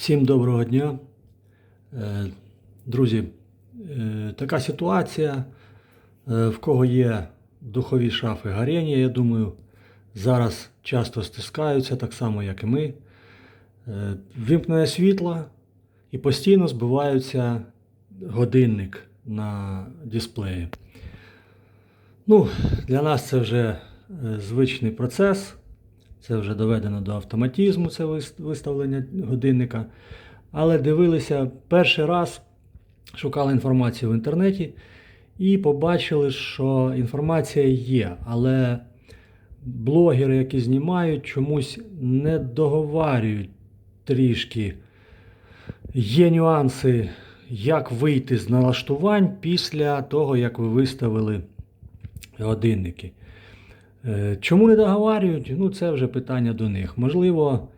Всім доброго дня. Е, Друзі, е, така ситуація, е, в кого є духові шафи горіння, я думаю, зараз часто стискаються, так само, як і ми. Вимкнене світло і постійно збиваються годинник на дисплеї. Ну, для нас це вже звичний процес. Це вже доведено до автоматизму, це виставлення годинника. Але дивилися перший раз, шукали інформацію в інтернеті і побачили, що інформація є, але блогери, які знімають, чомусь не договарюють трішки. Є нюанси, як вийти з налаштувань після того, як ви виставили годинники. Е, Чому не договарюють? Ну, це вже питання до них. Можливо,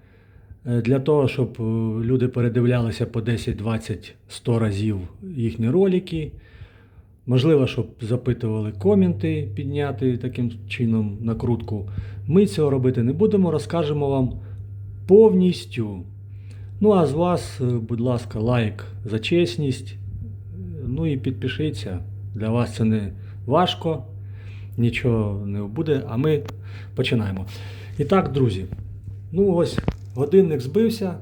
е, для того, щоб е, люди передивлялися по 10, 20, 100 разів їхні ролики. Можливо, щоб запитували коменти, підняти таким чином накрутку. Ми цього робити не будемо, розкажемо вам повністю. Ну, а з вас, будь ласка, лайк за чесність. Ну і підпишіться. Для вас це не важко нічого не буде, а ми починаємо. І так, друзі, ну ось годинник збився.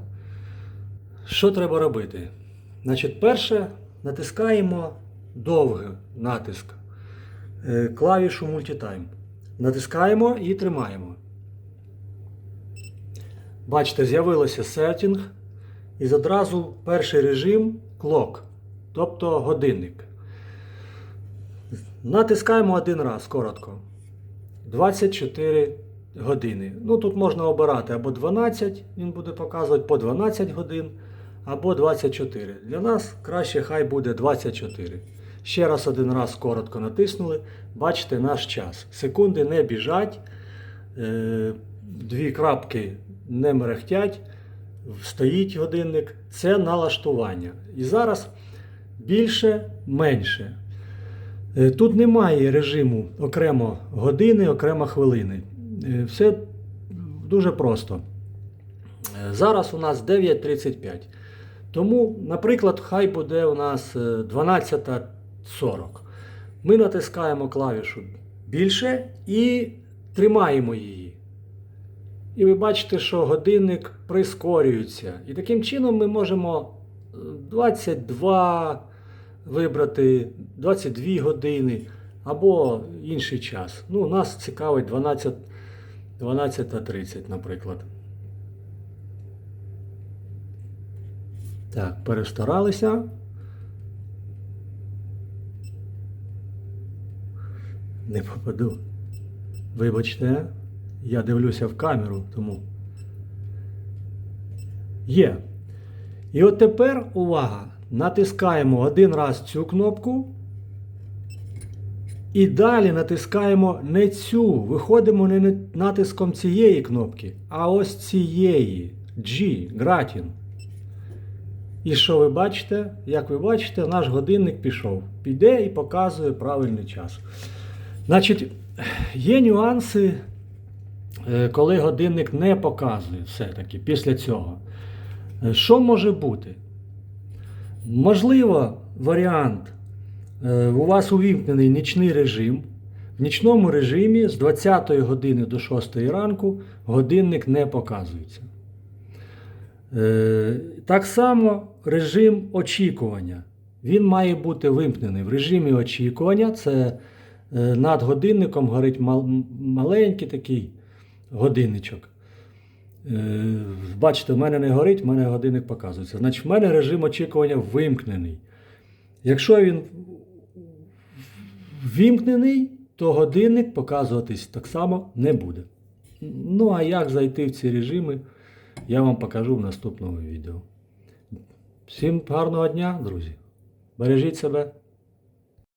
Що треба робити? Значить, перше натискаємо довгий натиск е, клавішу Multitime. Натискаємо і тримаємо. Бачите, з'явилося setting і одразу перший режим clock, тобто годинник. Натискаємо один раз коротко. 24 години. Ну тут можна обирати або 12, він буде показувати по 12 годин, або 24. Для нас краще хай буде 24. Ще раз один раз коротко натиснули. Бачите наш час. Секунди не біжать, е, дві крапки не мерехтять, стоїть годинник. Це налаштування. І зараз більше, менше. Е, Тут немає режиму окремо години, окремо хвилини. Е, Все дуже просто. Е, Зараз у нас 9.35. Тому, наприклад, хай буде у нас е, 12.40. Ми натискаємо клавішу більше і тримаємо її. І ви бачите, що годинник прискорюється. І таким чином ми можемо е, 22 вибрати 22 години або інший час. Ну, нас цікавить 12, 12.30, наприклад. Так, перестаралися. Не попаду. Вибачте, я дивлюся в камеру, тому. Є. І от тепер увага! Натискаємо один раз цю кнопку. І далі натискаємо не цю. Виходимо не натиском цієї кнопки, а ось цієї. G, Gratin. І що ви бачите? Як ви бачите, наш годинник пішов. Піде і показує правильний час. Значить, є нюанси, е, коли годинник не показує все-таки після цього. Е, Що може бути? Можливо, варіант. е, У вас увімкнений нічний режим. В нічному режимі з 20 години до 6 ранку годинник не показується. Е, Так само режим очікування. Він має бути вимкнений. В режимі очікування це е, над годинником горить маленький такий годинничок. Е, Бачите, в мене не горить, в мене годинник показується. Значить, в мене режим очікування вимкнений. Якщо він ввімкнений, то годинник показуватись так само не буде. Ну, а як зайти в ці режими, я вам покажу в наступному відео. Всім гарного дня, друзі. Бережіть себе.